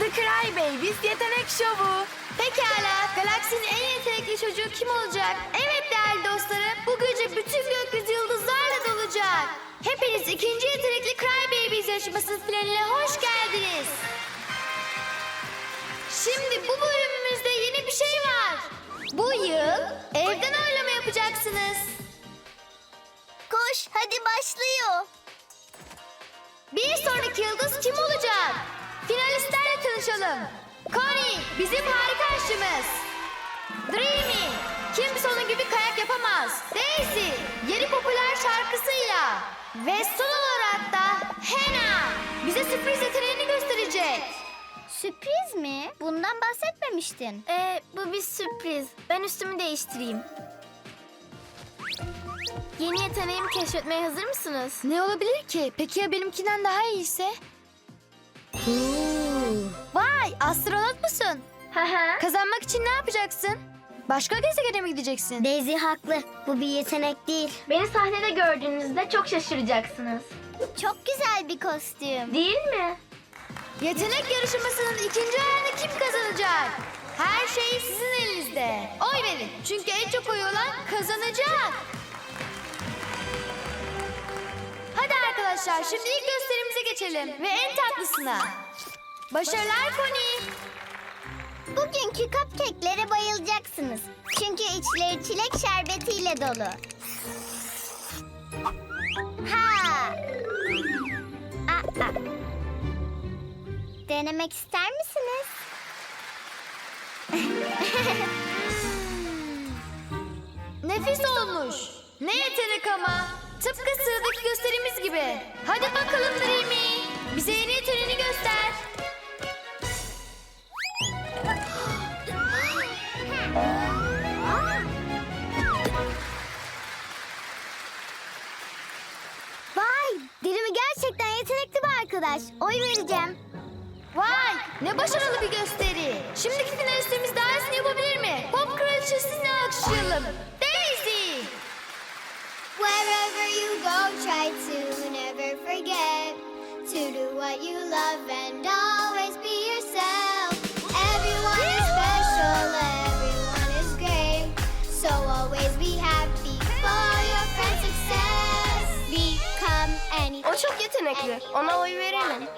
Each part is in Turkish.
Babies yetenek şovu. Pekala, galaksinin en yetenekli çocuğu kim olacak? Evet değerli dostlarım, bu gece bütün gökyüzü yıldızlarla dolacak. Hepiniz ikinci yetenekli Cry Babies yarışması finaline hoş geldiniz. Şimdi bu bölümümüzde yeni bir şey var. Bu yıl evden oylama yapacaksınız. Koş hadi başlıyor. Bir sonraki yıldız kim olacak? Finalistlerle tanışalım. Connie bizim harika aşçımız. Dreamy kim sonu gibi kayak yapamaz. Daisy yeni popüler şarkısıyla. Ve son olarak da Hannah bize sürpriz yeteneğini gösterecek. Sürpriz mi? Bundan bahsetmemiştin. Ee, bu bir sürpriz. Ben üstümü değiştireyim. Yeni yeteneğimi keşfetmeye hazır mısınız? Ne olabilir ki? Peki ya benimkinden daha iyiyse? Vay astronot musun? Kazanmak için ne yapacaksın? Başka gezegene mi gideceksin? Daisy haklı. Bu bir yetenek değil. Beni sahnede gördüğünüzde çok şaşıracaksınız. Çok güzel bir kostüm. Değil mi? Yetenek yarışmasının ikinci ayağını kim kazanacak? Her şey sizin elinizde. Oy verin. Çünkü en çok oy olan kazanacak. Hadi arkadaşlar şimdi ilk gösterimize geçelim. Ve en tatlısına. Başarılar Connie. Bugünkü cupcake'lere bayılacaksınız. Çünkü içleri çilek şerbetiyle dolu. Ha! Aa, aa. Denemek ister misiniz? Nefis olmuş. Ne yetenek ama. Tıpkı sıradaki gösterimiz gibi. Hadi bakalım Dreamy. Bize yeni yeteneğini göster. Ne başarılı bir gösteri. Şimdiki finalistimiz daha iyisini yapabilir mi? Pop kraliçesini alkışlayalım. Daisy. Wherever you go, try to never forget to do what you love and always be yourself. Everyone is special, everyone is great. So always be happy for your friend's success. Become anything. O çok yetenekli. Ona oy verelim.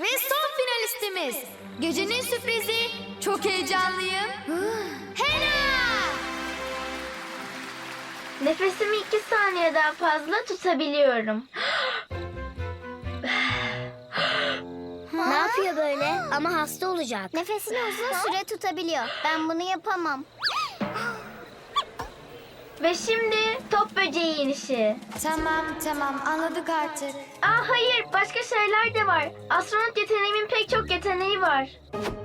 Ve son finalistimiz. Gecenin sürprizi. Çok heyecanlıyım. Hena. Nefesimi iki saniyeden fazla tutabiliyorum. Ne yapıyor böyle? Ama hasta olacak. Nefesini uzun süre tutabiliyor. Ben bunu yapamam. Ve şimdi top böceği inişi. Tamam tamam anladık artık. Aa hayır başka şeyler de var. Astronot yeteneğimin pek çok yeteneği var.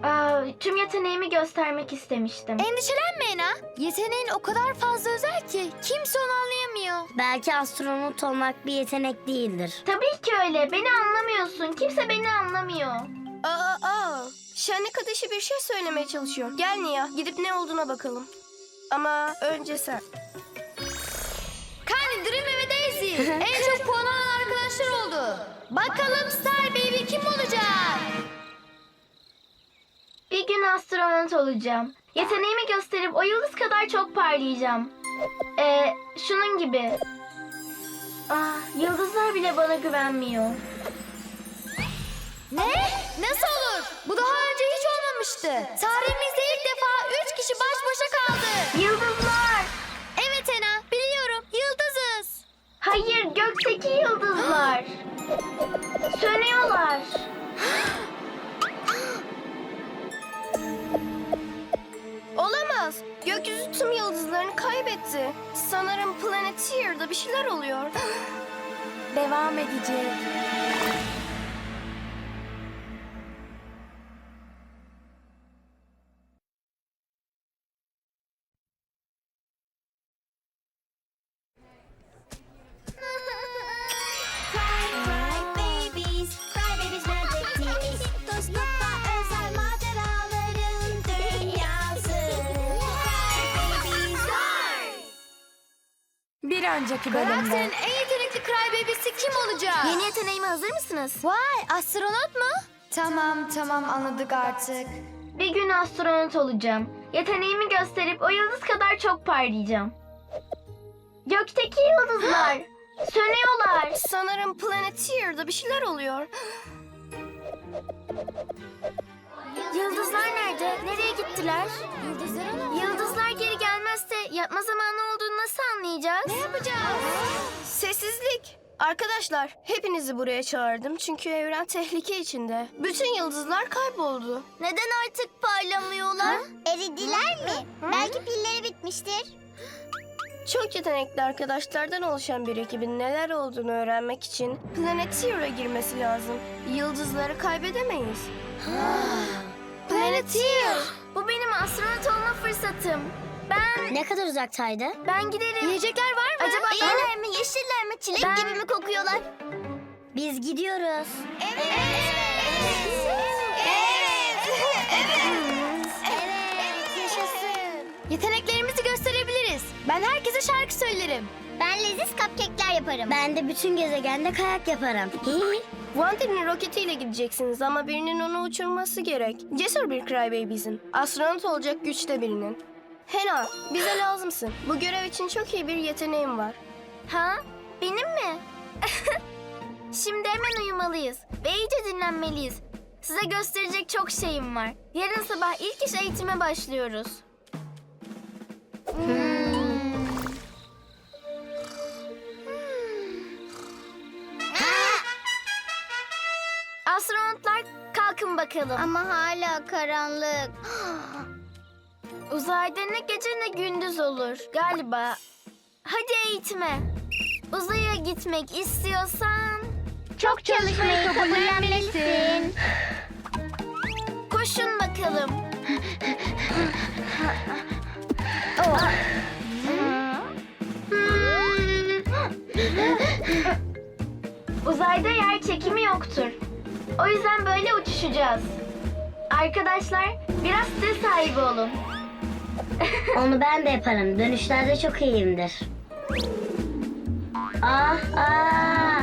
Aa, tüm yeteneğimi göstermek istemiştim. Endişelenme Hena. Yeteneğin o kadar fazla özel ki kimse onu anlayamıyor. Belki astronot olmak bir yetenek değildir. Tabii ki öyle. Beni anlamıyorsun. Kimse beni anlamıyor. Aa, aa. Şenlik ateşi bir şey söylemeye çalışıyor. Gel Nia, gidip ne olduğuna bakalım. Ama önce sen. en çok puan alan arkadaşlar oldu. Bakalım Star Baby kim olacak? Bir gün astronot olacağım. Yeteneğimi gösterip o yıldız kadar çok parlayacağım. Ee, şunun gibi. Ah, yıldızlar bile bana güvenmiyor. Ne? Nasıl olur? Bu daha önce hiç olmamıştı. Tarihimizde ilk defa üç kişi baş başa kaldı. Hayır, gökteki yıldızlar. Sönüyorlar. Olamaz. Gökyüzü tüm yıldızlarını kaybetti. Sanırım Planeteer'da bir şeyler oluyor. Devam edecek. Bir önceki bölümde. Karakterin en yetenekli Crybaby'si kim olacak? Yeni yeteneğime hazır mısınız? Vay astronot mu? Tamam tamam anladık artık. Bir gün astronot olacağım. Yeteneğimi gösterip o yıldız kadar çok parlayacağım. Gökteki yıldızlar sönüyorlar. Sanırım Planeteer'da bir şeyler oluyor. Yıldızlar nerede? Nereye gittiler? Yıldızlar geri gelmezse yapma zamanı olduğunu nasıl anlayacağız? Ne yapacağız? Sessizlik. Arkadaşlar, hepinizi buraya çağırdım çünkü evren tehlike içinde. Bütün yıldızlar kayboldu. Neden artık parlamıyorlar? Eridiler mi? Belki pilleri bitmiştir. Çok yetenekli arkadaşlardan oluşan bir ekibin neler olduğunu öğrenmek için Planeteer'a girmesi lazım. Yıldızları kaybedemeyiz. Planeteer. Bu benim astronot olma fırsatım. Ben Ne kadar uzaktaydı? ben giderim. Yiyecekler var mı? Acaba İyiler mi, yeşiller mi, çilek Ben- gibi mi kokuyorlar? Biz gidiyoruz. Evet. Evet. Evet. Evet. Yaşasın. Yeteneklerimizi gösterebiliriz. Ben herkese şarkı söylerim. Ben leziz cupcake'ler yaparım. Ben de bütün gezegende kayak yaparım. Wande'nin roketiyle gideceksiniz ama birinin onu uçurması gerek. Cesur bir Crybaby'sin. Astronot olacak güçte birinin. Hena, bize lazımsın. Bu görev için çok iyi bir yeteneğim var. Ha? Benim mi? Şimdi hemen uyumalıyız ve iyice dinlenmeliyiz. Size gösterecek çok şeyim var. Yarın sabah ilk iş eğitime başlıyoruz. Astronotlar bakalım. Ama hala karanlık. Uzayda ne gece ne gündüz olur galiba. Hadi eğitime. Uzaya gitmek istiyorsan Çok çalışmayı kabullenmelisin. koşun bakalım. Uzayda yer çekimi yoktur. O yüzden böyle uçuşacağız. Arkadaşlar biraz stil sahibi olun. Onu ben de yaparım. Dönüşlerde çok iyiyimdir. Ah ah.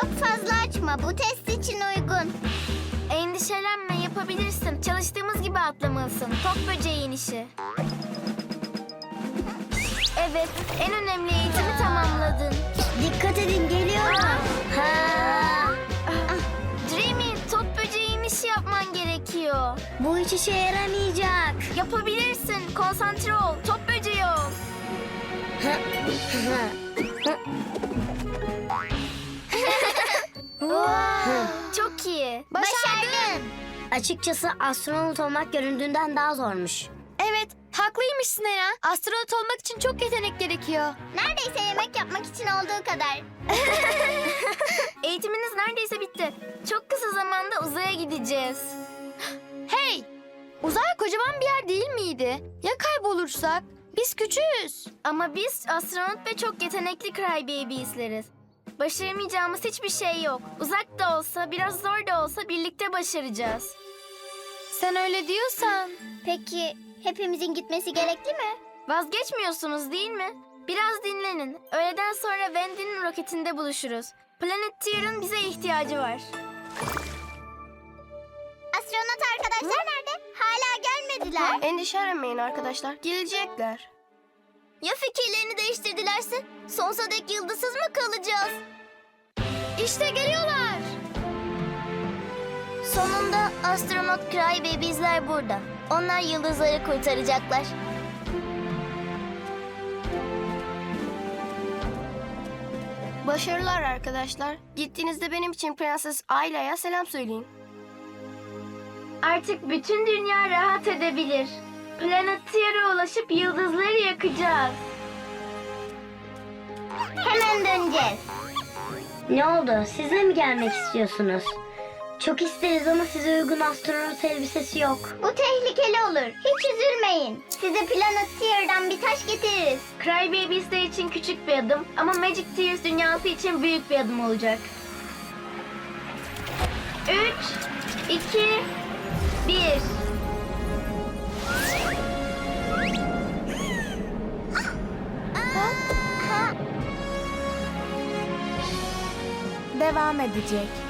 Çok fazla açma. Bu test için uygun. Endişelenme yapabilirsin. Çalıştığımız gibi atlamalısın. Top böceği inişi. Evet, en önemli eğitimi tamamladın. Dikkat edin geliyorum. Ha. İnişi yapman gerekiyor. Bu hiç işe yaramayacak. Yapabilirsin. Konsantre ol. Top böceği ol. Çok iyi. Başardın. Açıkçası astronot olmak göründüğünden daha zormuş. Evet haklıymışsın Ena. Astronot olmak için çok yetenek gerekiyor. Neredeyse yemek yapmak için olduğu kadar. Eğitiminiz neredeyse bitti. Çok kısa zamanda uzaya gideceğiz. Hey! Uzay kocaman bir yer değil miydi? Ya kaybolursak? Biz küçüğüz. Ama biz astronot ve çok yetenekli Crybabies'leriz. Başaramayacağımız hiçbir şey yok. Uzak da olsa, biraz zor da olsa birlikte başaracağız. Sen öyle diyorsan. Peki hepimizin gitmesi gerekli mi? Vazgeçmiyorsunuz değil mi? Biraz dinlenin. Öğleden sonra Wendy'nin roketinde buluşuruz. Planeteer'ın bize ihtiyacı var. Astronot arkadaşlar nerede? Hala gelmediler. Endişelenmeyin arkadaşlar, gelecekler. Ya fikirlerini değiştirdilerse? Sonsuza dek yıldızsız mı kalacağız? İşte geliyorlar. Sonunda astronot Crybabies'ler burada. Onlar yıldızları kurtaracaklar. Başarılar arkadaşlar. Gittiğinizde benim için Prenses Ayla'ya selam söyleyin. Artık bütün dünya rahat edebilir. Planeteer'a ulaşıp yıldızları yakacağız. Hemen döneceğiz. Ne oldu? Siz de mi gelmek istiyorsunuz? Çok isteriz ama size uygun astronot elbisesi yok. Bu tehlikeli olur. Hiç üzülmeyin. Size Planet Tear'dan bir taş getiririz. Cry Babies'ler için küçük bir adım ama Magic Tears dünyası için büyük bir adım olacak. 3, 2, 1 Devam edecek.